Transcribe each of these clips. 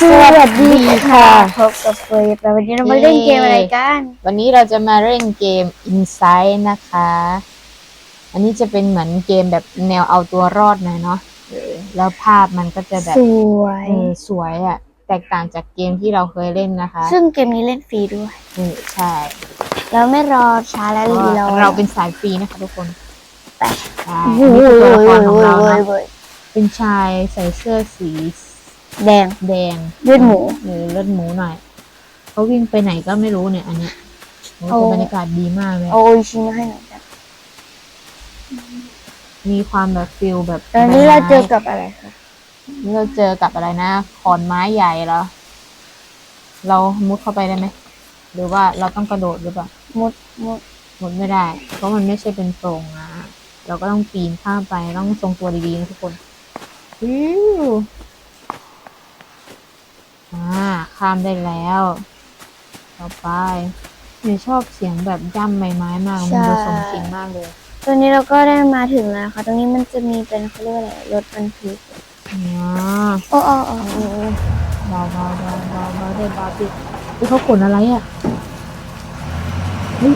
สวัสดีค่ะพบกับเฟยแต่วันนี้เรามาเล่นเกมอะไรกัน วันนี้เราจะมาเล่นเกม Inside นะคะ อันนี้จะเป็นเหมือนเกมแบบแนวเอาตัวรอดหน่อยเนาะเออแล้วภาพมันก็จะแบบสวยเออสวยอะแตกต่างจากเกมที่เราเคยเล่นนะคะ ซึ่งเกมนี้เล่นฟรีด้วยเออใช่ เราไม่รอช้าและรีรอเราเป็นสายฟรีนะคะทุกคนไปใช่โอ้อันโหนี้คือตัวละครของเราโอ้เนาะโหเป็นชายใส่เสื้อสี แดงแดงเลือดหมูเออเลือดหมูหน่อยเขาวิ่งไปไหนก็ไม่รู้เนี่ยอันเนี้ยโอ้เอาแต่บรรยากาศดีมากเลย เอาโออิชิมาให้หน่อยจ้ะมีความแบบฟิลแบบตอนนี้เราเจอกับอะไรคะนี่เราเจอกับอะไรนะขอนไม้ใหญ่เหรอเรามุดเข้าไปได้ไหมหรือว่าเราต้องกระโดดหรือเปล่า มุดมุดมุดไม่ได้ เพราะมันไม่ใช่เป็นโปร่งนะ เราก็ต้องปีนข้ามไปต้องทรงตัวดีๆนะทุกคนวิว อ่าข้ามได้แล้ว ต่อไปเนี่ยชอบเสียงแบบย่ำใบไม้มาก มันดูสมจริงมากเลย ตอนนี้เราก็ได้มาถึงแล้วค่ะ ตรงนี้มันจะมีเป็นเขาเรียกว่าอะไรรถบรรทุกอ๋อโอ้โอ้โอ้โอ้เบาเบาเบาเบาเบาได้เบาดิเฮ้ยเขาขนอะไรอะเฮ้ย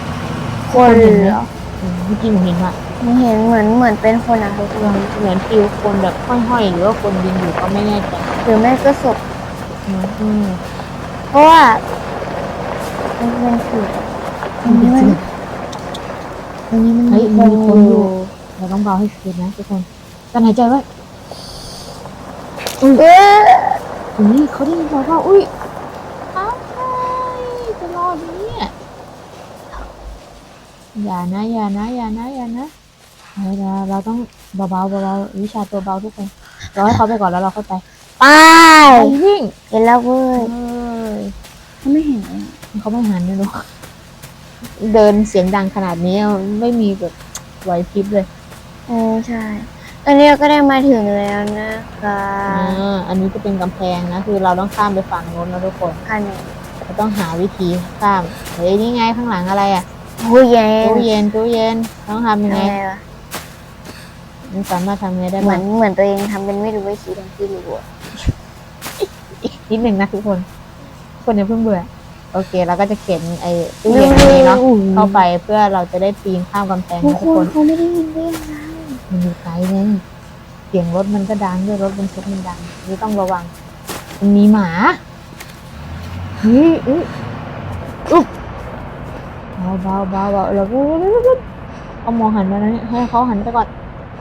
คนเหรออืมเมื่อกี้หนูเห็นอะมันเห็นเหมือนเหมือนเป็นคนอะทุกคนเหมือนฟิวคนแบบห้อยๆหรือว่าคนยืนอยู่ก็ไม่แน่ใจหรือไม่ก็ศพ อืมเพราะว่ามันเป็นผีอันนี้มันอันนี้มันเฮ้ยมีมีคคนนออยู่ยู่ เราต้องเบาให้สุดนะทุกคนกันหายใจไว้เอ๊ะอุ้ยเขาได้ยินเราว่าอุ้ยอ้าวจะรอดไหมเนี่ยอย่านะอย่านะอย่านะอย่านะเราเราเราต้องเบาๆเบาๆวิชาตัวเบาทุกคนรอให้เขาไปก่อนแล้วเราค่อยไป ไปไปวิ่งเห็นแล้วเว้ยเอ้ยเขาไม่เห็นเลยเขาไม่หันเลยเนอะเดินเสียงดังขนาดนี้ไม่มีแบบไหวพริบเลยเออใช่ ตอนนี้เราก็ได้มาถึงแล้วนะคะอ่าอันนี้จะเป็นกำแพงนะ คือเราต้องข้ามไปฝั่งโน้นนะทุกคนคันเราต้องหาวิธีข้ามเฮ้ยนี่ไงข้างหลังอะไรอะผู้เย็นตู้เย็นตู้เย็นต้องทำยังอะไงไรวะมันสามารถทำยังไงได้เหมืบ้าองนเหมือนตัวเองทำเป็นไม่รู้วิธีทั้งที่รู้อะ นิดหนึ่งนะทุกคนทุกคนอย่าเพิ่งเบื่อ โอเค เราก็จะเข็นไอ้ตู้เย็นอันนี้เนาะเข้าไปเพื่อเราจะได้ปีนข้ามกำแพงทุกนะคทุกคนนเขาไม่ได้ยินได้ยังไงมันอยู่ไกลไงเสียงรถมันก็ดังด้วยรถบรรทุกมันดังนี่ต้องระวังมันมีหมาเฮ้ยอุ๊ยอุ๊บเบาเบาเบาเบาเราก็เอามองหันมานะเนี่ยให้เขาหันไปก่อน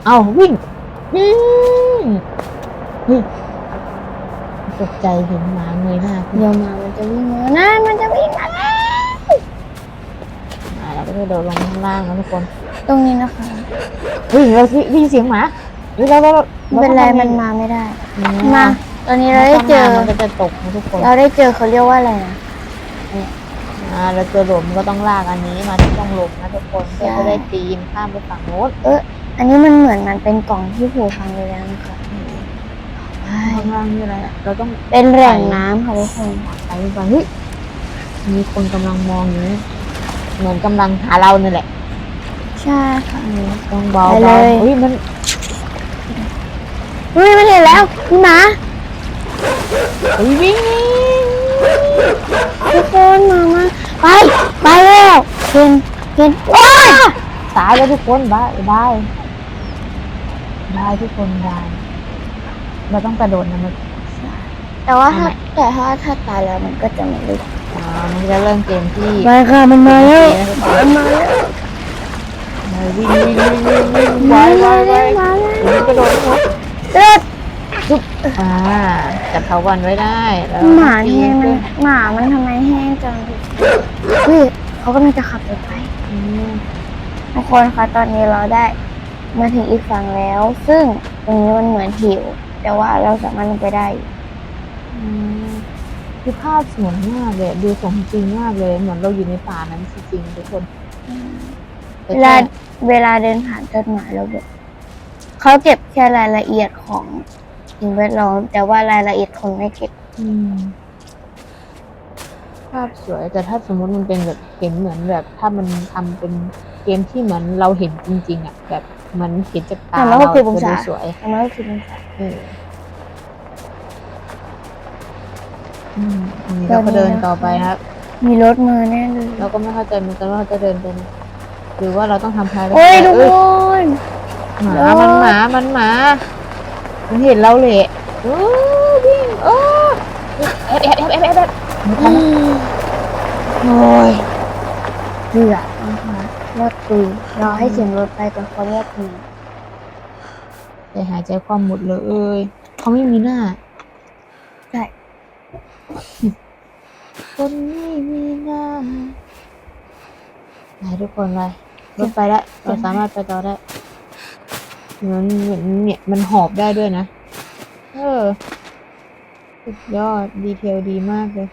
เอาวิ่งวิ่งเฮ้ย ตกใจเห็นหมาเงยหน้าขึ้นเดี๋ยวมามันจะวิ่งมานั่นมันจะวิ่งมาแล้วมาเราก็จะโดดลงข้างล่างนะทุกคนตรงนี้นะคะเฮ้ยเราได้ยินเสียงหมาเฮ้ยเราเราเราไม่เป็นไรมันมาไม่ได้มาตอนนี้เราได้เจอมันก็จะตกนะทุกคน เราได้เจอเขาเรียกว่าอะไรนะอ่าเราเจอหลุมก็ต้องลากอันนี้มาที่ช่องหลุมนะทุกคนเพื่อจะได้ปีนข้ามไปฝั่งโน้นเอออันนี้มันเหมือนมันเป็นกล่องที่ผูกพันเลยนะคะ ข้างล่างนี่อะไรอะเราต้องเป็นแหล่งน้ำค่ะทุกคนไปไปเฮ้ยมีคนกำลังมองอยู่นะเหมือนกำลังหาเราเนี่ยแหละใช่ค่ะ ต้องเบาไปเลเบาย เฮ้ยมันเฮ้ยไม่เห็นแล้วพี่หมาเฮ้ยวิ่งทุกคนมามาไปไปแล้วเห็นเห็นว้าตายแล้วทุกคนบายบายบายทุกคนบาย เราต้องกระโดดนะมัน แต่ว่าถ้าแต่ถ้าถ้าตายแล้วมันก็จะไม่รู้อ่ามันจะเริ่มเกมที่ไปค่ะมันมาแล้วมันมาแล้ววิ่งวิ่งวิ่งวิ่งวิ่งไวไวไวมาแล้วเดี๋ยวมันกระโดดทุกเด็ดอ่าจับเถาวันไว้ได้แล้วหมาปีแห้งนมัขึ้นนหมามันทำไมแห้งจังเฮ้ยเขากำลังจะขับรถไปอืมทุกคนคะตอนนี้เราได้มาถึงอีกฝั่งแล้ว ซึ่งตรงนี้มันเหมือนหิว แต่ว่าเราสามารถลงไปได้อยู่อืมคือภาพสวยมากเลย ดูสมจริงมากเลย เหมือนเราอยู่ในป่านั้นจริงๆทุกคนเวลาเวลาเดินผ่านต้นไม้เราแบบเขาเก็บแค่รายละเอียดของสิ่งแวดล้อม แต่ว่ารายละเอียดคนไม่เก็บ อืม ภาพสวย แต่ถ้าสมมติมันเป็นแบบเห็นเหมือนแบบ ถ้ามันทำเป็นเกมที่เหมือนเราเห็นจริง ๆอะแบบ เหมือนเห็นจากตาแต่เราไม่จะคือองศาดูสวยแต่ไม่คือองศาเอออืมนี่เราก็เดินต่อไปครับ มีรถมือแน่เลยเราก็ไม่เข้าใจเหมือนกันว่าเราจะเดินไปไหนหรือว่าเราต้องทำภารกิจโอ้ยทุกเอ้ยคนหมามันหมามันหมา มันเห็นเราเลยโอ้วิ่งโอ้แอบแอบแอบแอบแอบแอบไม่ทันนะโอ้ยเบื่อนะคะรถตุยรอให้เสียงรถไปจนเขาเรียกมาใจหายใจความหมดเลยเอ้ยเขาไม่มีหน้าใช่คนไม่มีหน้าไหนทุกคนไปรถไปแล้วเราสามารถไปต่อได้เหมือนเหมือนเนี่ยมันหอบได้ด้วยนะ เออ สุดยอด ดีเทลดีมากเลย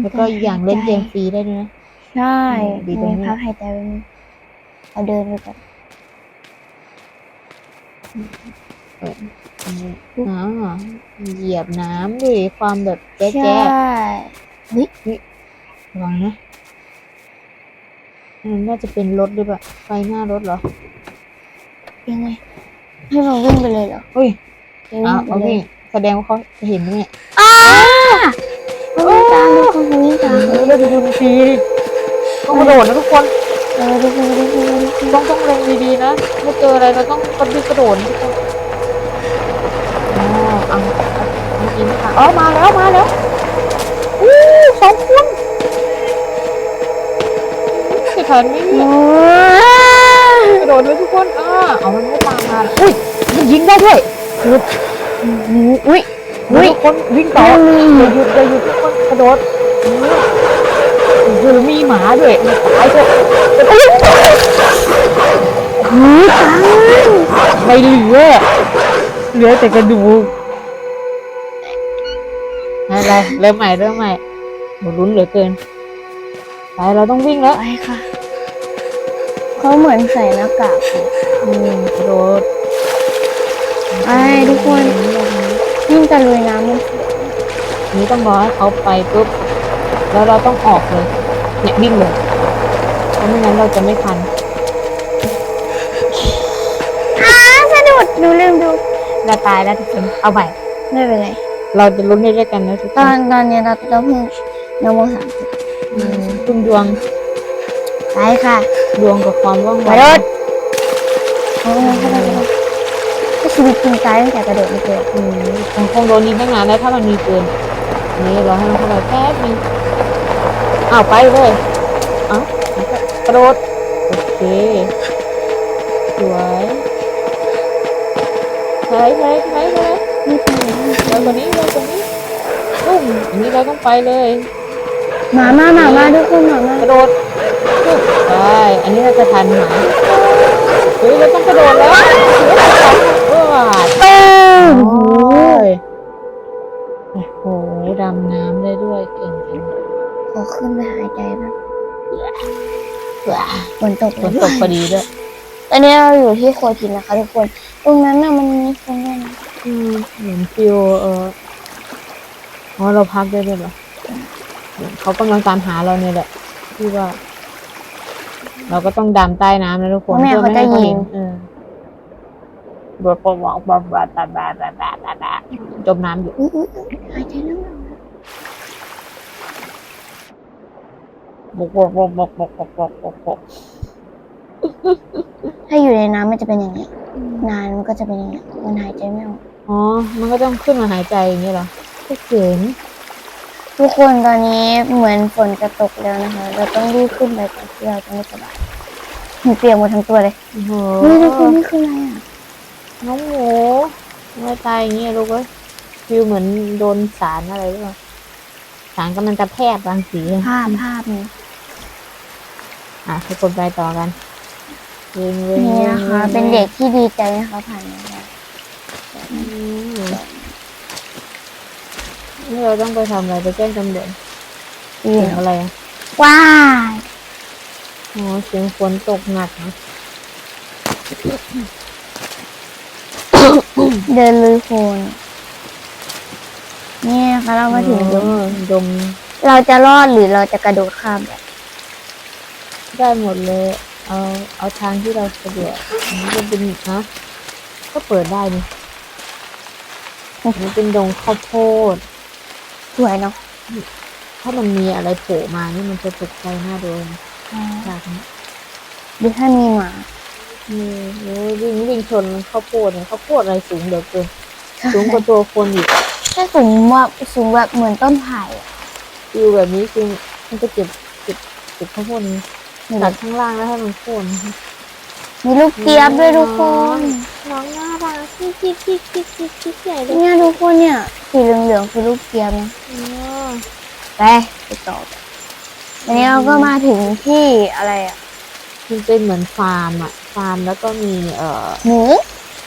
แล้วก็อีกอย่างเล่นเกมฟรีได้ด้วยนะ ใช่ดีตรงมีนี้ พักหายใจไว้มั้ยเอาเดินไปก่อนอ๋อเหยียบน้ำด้วยความแบบแจ๊ใช่ะๆระวังนะมันน่าจะเป็นรถหรือเปล่าไฟหน้ารถเหรอยังไงให้เราวิ่งไปเลยเหรอเฮ้ยจะอ้าวิ่วงไปเอาเลวิ่ยงแสดงว่าเขาเห็นไหมเนี่ยอ้าเขาวิ่งตามทุกคนเขาวิ่งตาม เออเราดูดูดีดิ ต้องกระโดดนะทุกคนเออทุกคนทุกคนทุกคนต้องต้องเล็งดีๆนะไม่เจออะไรเราต้องกระดิกกระโดดนะทุกคนอ๋อเอาเอาเมื่อกี้ไม่ทันอ๋อมาแล้วมาแล้วอู้สองคนจะทันไหมเนี่ยโอ้ยกระโดดเลยทุกคนอ่าเอามันไม่ตามมาอุ้ยมันยิงได้ด้วยอุ้ยอุ้ยอุ้ยทุกคนวิ่งต่ออย่าหยุดอย่าหยุดทุกคนกระโดด โอ้โหมีหมาด้วยมันตายด้วยหูตายไม่เหลือ เหลือแต่กระดูกอะไรเริ่มใหม่เริ่มใหม่โหลุ้นเหลือเกินไปเราต้องวิ่งแล้วไปค่ะเขาเหมือนใส่หน้ากากอยู่อืมกระโดดไปทุกคนยิ่งตะลุยน้ำมันสวยนี้ต้องรอให้เขาไปปุ๊บ แล้วเราต้องออกเลย เนี่ยวิ่งเลยเพราะไม่งั้นเราจะไม่ทันอ้าสะดุดหนูลืมดู เราตายแล้วทุกคนเอาใหม่ไม่เป็นไร เราจะลุ้นได้ด้วยกันนะทุกคตอนนตอนนี้เราเราเพิ่งนโมสามสิบอืมคุณดวงไปค่ะดวงกับความว่องไวกระโดดโอ้ยกระโดดกระโดดก็ชีวิตจริงตายตั้งแต่กระโดดไม่เจออืมมันคงโดนยิงตั้งนานแล้วถ้ามันมีปืนอันนี้เราให้มันเข้าไปแป๊บนึง อ้าวไปเลยเอ้ากระโดดโอเคสวยใช่ใช่ใช่ใช่ไม่ไปไหนเร็วกว่านี้เร็วกว่านี้ตุ้มอันนี้เราต้องไปเลยหมามาหมามาทุกคนหมามากระโดดปุ๊บไปอันนี้เราจะทันหมาเฮ้ยเราต้องกระโดดแล้วเออเออโอ้ยโอ้โหดำน้ำได้ด้วยเก่ งจังขอขึ้นไปหายใจนะว้าฝนตกฝนตกพอดีด้วยตอนนี้เราอยู่ที่โคทินนะคะทุกคน ตรงนั้นน่ะมันมีคนด้วยนะอืมเหมือนฟิวเอออ๋อเราพักได้ด้วยเหรอเขากำลังตามหาเราเนี่ยแหละที่ว่า เราก็ต้องดำใต้น้ำนะทุกคนเพราะแม่เขาจะยิงเออบดปบอกบดบดบดบดบดบดจมน้ำอยู่อุ๊ยอุ๊ยอุ๊ยหายใจเรื่อ งอะไรบกบกบกบกบกบกบกบกถ้าอยู่ในน้ำมันจะเป็นอย่างนี้นานมันก็จะเป็นอย่างนี้มันหายใจไม่ออกอ๋อ มันก็ต้องขึ้นมาหายใจอย่างนี้เหรอก็เจ๋งทุกคนตอนนี้เหมือนฝนจะตกแล้วนะคะ เราต้องรีบขึ้นไปก่อนที่เราจะไม่สบายหนูเปียกหมดทั้งตัวเลยโอ้โหเฮ้ยทุกคนนี่คืออะไรอะน้องหมูไม่ตายอย่างนี้ลูกเอ้ยฟิลเหมือนโดนสารอะไรหรือเปล่าสารกำลังจะแพทย์บางสีภาพภาพนี้ อะทุกคนไปต่อกันเว้งเว้งนี่ว้งนะคะว้งเป็นเด็กที่ดีใจนะคะผ่านมาได้อืมนี่เราต้องไปทำอะไรไปแจ้งตำรวจดีเสียงเนอะอะไรอะว้ายอ๋อเสียงฝนตกหนักนะเดินลุยโคลนนี่นะคะเรามาถึงดงเออดม เราจะรอดหรือเราจะกระโดดข้ามแบบ ได้หมดเลย เอาเอาทางที่เราสะดวกอันนี้จะเป็นนะก็เปิดได้นี่อันนี้เป็นดงข้าวโพดสวยเนาะถ้ามันมีอะไรโผล่มานี่มันจะตกใจหน้าดูจากนี้ดูถ้ามีหมานี่โอ้ยวิ่งวิ่งชนข้าวโพดเนี่ยข้าวโพดอะไรสูงเหลือเกินสูงกว่าตัวคนอีกแค่สูงว่าสูงแบบเหมือนต้นไผ่อะฟิวแบบนี้คือมันจะเก็บเก็บเก็บข้าวโพดนี้นี่ ตัดข้างล่างแล้วให้มันโค่นมีลูกเจี๊ยบด้วยทุกคน น้องน่ารักจิ๊กจิ๊กจิ๊กจิ๊กจิ๊กจิ๊กใหญ่เลยเนี่ยทุกคนเนี่ยสีเหลืองๆคือลูกเจี๊ยบนะอ๋อไปไปต่อกันวันนี้เราก็มาถึงที่อะไรอะมันเป็นเหมือนฟาร์มอะฟาร์มแล้วก็มีเอ่อหมู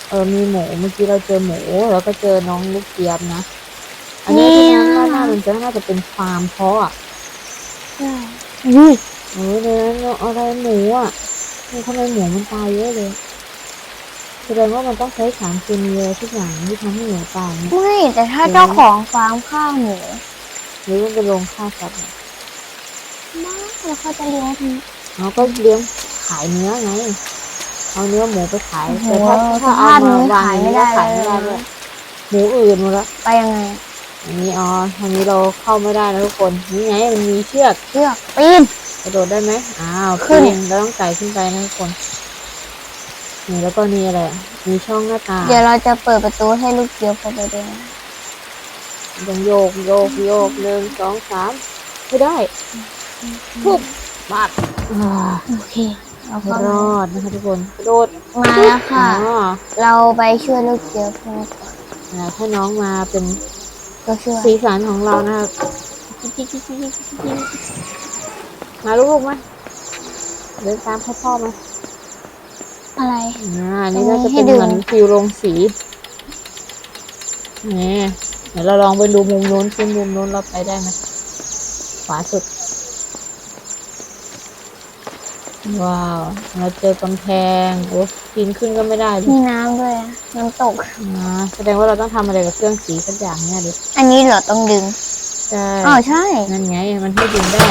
เออมีหมูเมื่อกี้เราเจอหมู แล้วก็เจอน้องลูกเจี๊ยบนะ อันนี้ที่น่าน่ามันจะน่าจะเป็นฟาร์มเพาะอะอุ้ย เออในนั้นอะไรหมูอะนี่ทำไมหมูมันตายเยอะเลยแสดงว่ามันต้องใช้สารเคมีอะไรทุกอย่างที่ทำให้หมูตายเนี่ยไม่แต่ถ้าเจ้าของฟาร์มข้าวหมูหรือมันเป็นโรงฆ่าสัตว์เนี่ยมากแล้วเขาจะเลี้ยงทีเราก็เลี้ยงขายเนื้อไงเอาเนื้อหมูไปขายโอ้โหแต่ถ้าสถ้าภาเอาพมานี้วางขายอย่างไม่นี้ได้ก็ขายไม่ได้เลด้วยยหมูอื่นหมดละไปยังไงอันนี้อ๋อทางนี้เราเข้าไม่ได้นะทุกคนนี่ไงมันมีเชือกเชือกปีนก ระโดดได้ไหมอ้าวขึ้นปีนแล้วต้องไต่ขึ้นไปนะทุกคนนี่แล้วก็นี่อะไรมีช่องหน้าต่างเดี๋ยวเราจะเปิดประตูให้ลูกเจี๊ยบเข้าไปด้วยนะยังโยกโยกโยกหนึ่งสองสามไม่ได้ปุ๊บบาดอ่าโอเคเราก็รอดนะคะทุกคนกระโดดมาแล้วค่ะอ๋อเราไปช่วยลูกเจี๊ยบเพื่อนก่อนอ่าถ้าน้องมาเป็นก็ช่วยสีสันของเรานะครับ มาลูกๆมาเดินตามพ่อพ่อมาอะไร อ่าอันนี่น่าจะให้เป็นดึงเหมือนฟิวลงสีนี่เดี๋ยวเราลองไปดูมุมนู้นขึ้นมุมนู้นเราไปได้ไหมขวาสุด ว้าว เราเจอกำแพงโอ้ปีนขึ้นก็ไม่ได้เลยมีน้ำด้วยอะน้ำตกอ่าแสดงว่าเราต้องทำอะไรกับเครื่องสีสักอย่างเนี่ยดิอันนี้เหรอต้องดึงใช่อ๋อใช่ นั่นไง มันให้ดึงได้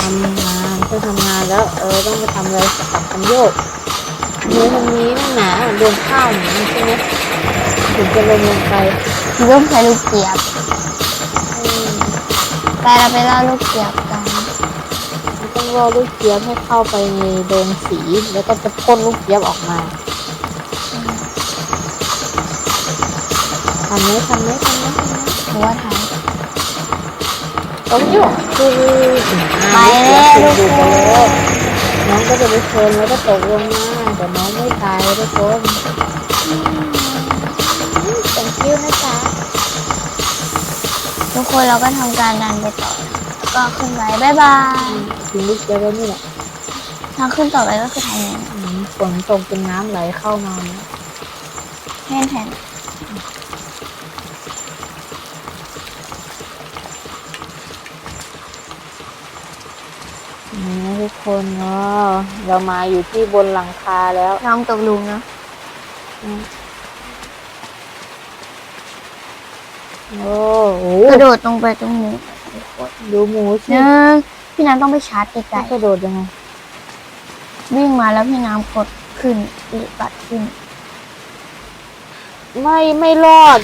ทำงานเพื่อทำงานแล้วเออต้องไปทำอะไรสับคันโยกเนื้อมันนี้นั่นหนาโดนข้าวหนาใช่ไหมถึงจะลงลงไปเริ่มใช้ลูกเจี๊ยบอืมไปเราไปล่าลูกเจี๊ยบกันมันต้องรอลูกเจี๊ยบให้เข้าไปในโดงสีแล้วก็จะพ่นลูกเจี๊ยบออกมาทำไหมทำไหมทำไหมทำไหมหรือว่าท ต้องโยคือไปแล้วทุกคนน้องก็จะไปชนแล้วก็ตกลงมาแต่น้องไม่ตายทุกคนเป็นคิ้วนะจ๊ะทุกคนเราก็ทำการดันไปต่อแล้วก็ขึ้นไปบ๊ายบายถึงลูกเจี๊ยบแล้วนี่แหละทางขึ้นต่อไปก็คือทางนี้ฝนตกจนน้ำไหลเข้ามาเนี่ยแทนแทน นี่นะ ทุกคนเนาะเรามาอยู่ที่บนหลังคาแล้วน้องตกหลุมเนาะอืมโอ้โหกระโดดตรงไปตรงนี้ดูหมูหสินึ่งพี่น้ำต้องไปชาร์จไกลต้องกระโดดยังไงๆวิ่งมาแล้วพี่น้ำกดขึ้นหรือปัดขึ้น ไม่ไม่รอด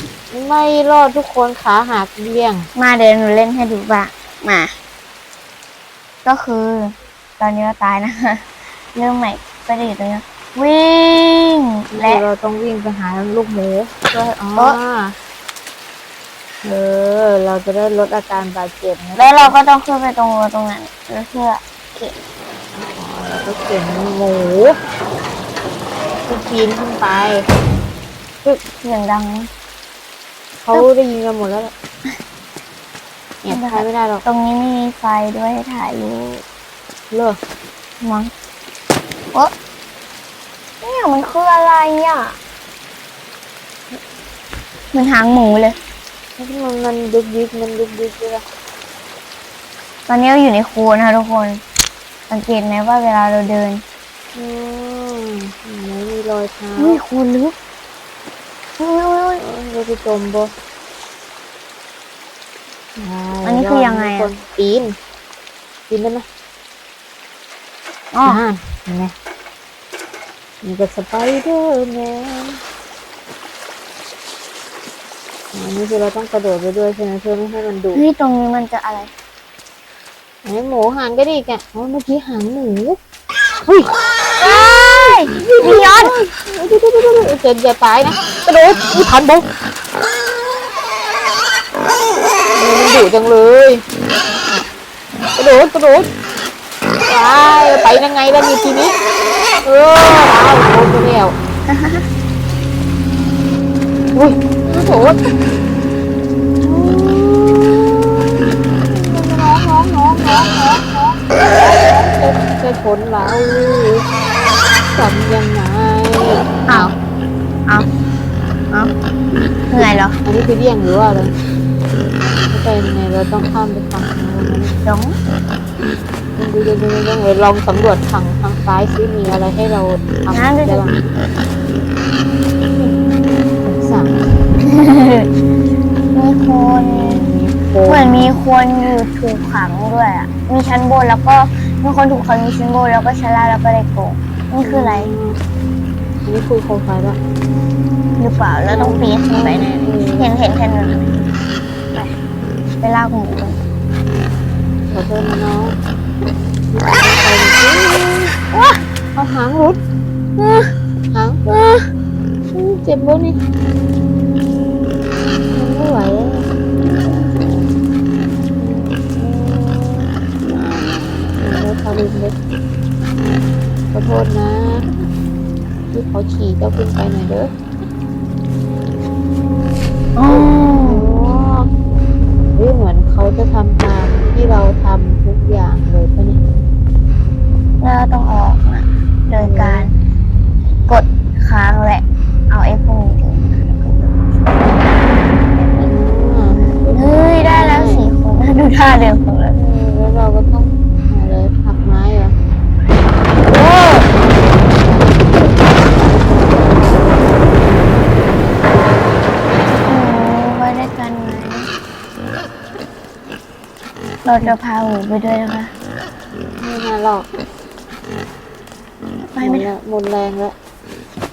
ไม่รอดทุกคนขาหักเลี่ยง มาเดี๋ยวหนูเล่นให้ดูบ้างมา ก็คือ ตอนนี้เราตายนะคะเริ่มใหม่ก็จะอยู่ตรงนี้วิ่ง และเราต้องวิ่งไปหาลูกหมูเพื่ออ๋อเอ๊ะเออ เราจะได้ลดอาการบาดเจ็บนะแล้วเราก็ต้องขึ้นไปตรงตรงนั้นเพื่อเก็บอ๋อแล้วก็เข็นหมูก็ปีนขึ้นไปเสียงดังนะเขาได้ยินกันหมดแล้ว แหละแอบใครไม่ได้หรอกตรงนี้ไม่มีไฟด้วยให้ถ่ายรูปเลิกมั้งโอ๊ะเนี่ยมันคืออะไรอะเหมันหางหมูเลย มันมันดุกดิกมันดุกดิกด้วยล่ะตอนนี้เราอยู่ในโคลนนะคะทุกคน สังเกตไหมว่าเวลาเราเดินอืมไหนมีรอยเท้าอุ้ยโคลนลึกอุ้ยอุ้ยอุ้ย เออเราจะจมบ่ อันนี้คือยังไงอะ คนปีนปีนได้ไหมอ๋ออ่าเห็นไหมนี่ก็สไปเดอร์แมนอันนี้คือเราต้องกระโดดไปด้วยใช่ไหมเพื่อไม่ให้มันดุเฮ้ยตรงนี้มันจะอะไร ไอ้หมูหางก็ดีแกอ๋อเมื่อกี้หางหมูเฮ้ยเอ้ยพี่ยอนเจนอย่าตายนะกระโดดอุ้ยทันบุ๊มัน ดุจังเลยกระโดดกระโดดตายไปยังไงล่ะนี่ทีนี้เออเอาโดนไปแล้วอุ้ยโดดน้องน้องน้องน้องน้องน้องจะจะชนเราทำยังไงเอาเอาเอาเหนื่อยเหรออันนี้คือเดี่ยงหรือว่าอะไร ไม่เป็นไงเราต้องข้ามไปฝั่งนู้นนะดงดูดูดูดูดูลองสำรวจฝั่งทางซ้ายซิมีอะไรให้เราทำได้บ้างสามมีคนเหมือนมีคนอยู่ถูกขังด้วยอะ มีชั้นบนแล้วก็มีคนถูกขังมีชั้นบนแล้วก็ชั้นล่างแล้วก็ไดโกงนี่คืออะไรอันนี้คุยโคมไฟปะหรือเปล่าแล้วต้องปีนขึ้นไปแน่เห็นเห็นแค่นั้น ลากหมูกันขอโทษนะน้องว้าเอาหางรุดหางเจ็บบ้นี่ไม่ไหวแล้วทารุณเลยขอโทษนะ ที่เขาขี่เจ้าขึ้นไปหน่อยเด้ออ๋อโอ้ เฮ้ยเหมือนเขาจะทำตามที่เราทำทุกอย่างเลยปะเนี่ย จะพาหมูไปด้วยนะคะ ไม่น่าหรอกไปหมไม่ดได้แล้วหมดแรงแล้ว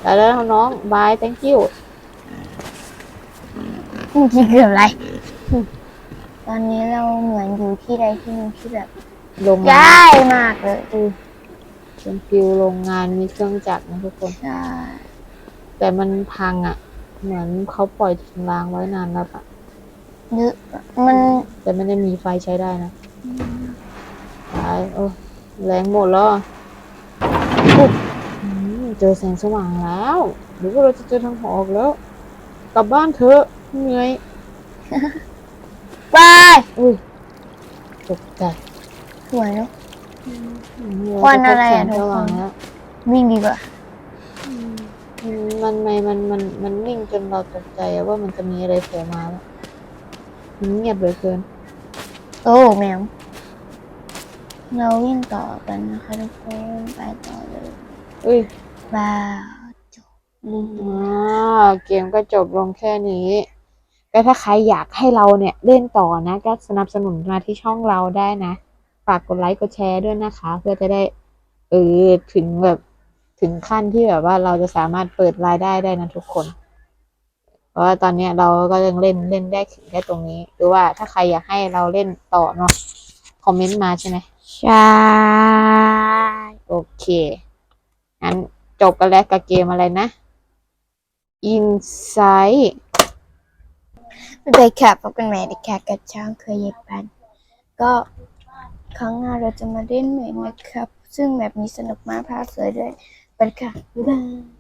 แต่แล้วน้องบาย thank you เมื่อกี้เกือบอะไร ตอนนี้เราเหมือนอยู่ที่ใดที่หนึงที่แบบโรงงานย้ายมากเลยเป็นฟิวโรงงานมีเครื่องจักรนะทุกคนใช่แต่มันพังอะ เหมือนเขาปล่อยทิ้งร้างไว้นานแล้วอะ หรือมันแต่ไม่ได้มีไฟใช้ได้นะตายโอ้แรงหมดแล้วอะอุ๊ยอืมเจอแสงสว่างแล้ว หรือว่าเราจะเจอทางออกแล้ว กลับบ้านเถอะเหนื่อยไปอุ้ยตกใจสวยเนาะอืมควันอะไรอะเาจพบแสงสว่างแล้ววิ่งดีกว่าอืมมันไม่มันมันมันนิ่งจนเราตกใจอะว่ามันจะมีอะไรโผล่มาแล้วมัน เงียบเหลือเกิน โอ้แมว เราวิ่งต่อกันนะคะทุกคนไปต่อเลยอุ้ยบ้าวอ่าเกมก็จบลงแค่นี้ก็ถ้าใครอยากให้เราเนี่ยเล่นต่อนะ ก็สนับสนุนมาที่ช่องเราได้นะ ฝากกดไลค์กดแชร์ด้วยนะคะ เพื่อจะได้เออถึงแบบถึงขั้นที่แบบว่าเราจะสามารถเปิดรายได้ได้นะทุกคน เพราะว่าตอนเนี้ยเราก็ยังเล่นเล่นได้ถึงแค่ตรงนี้ หรือว่าถ้าใครอยากให้เราเล่นต่อเนาะคอมเมนต์มาใช่ไหมใช่โอเคงั้นจบกันแล้วกับเกมอะไรนะ Inside ไปแคปพบกันใหม่ในแคปกับช่างเคยเย็บปันก็ครั้งหน้าเราจะมาเล่นใหม่นะครับ ซึ่งแบบนี้สนุกมากภาพสวยด้วยไปค่ะบ๊ายบาย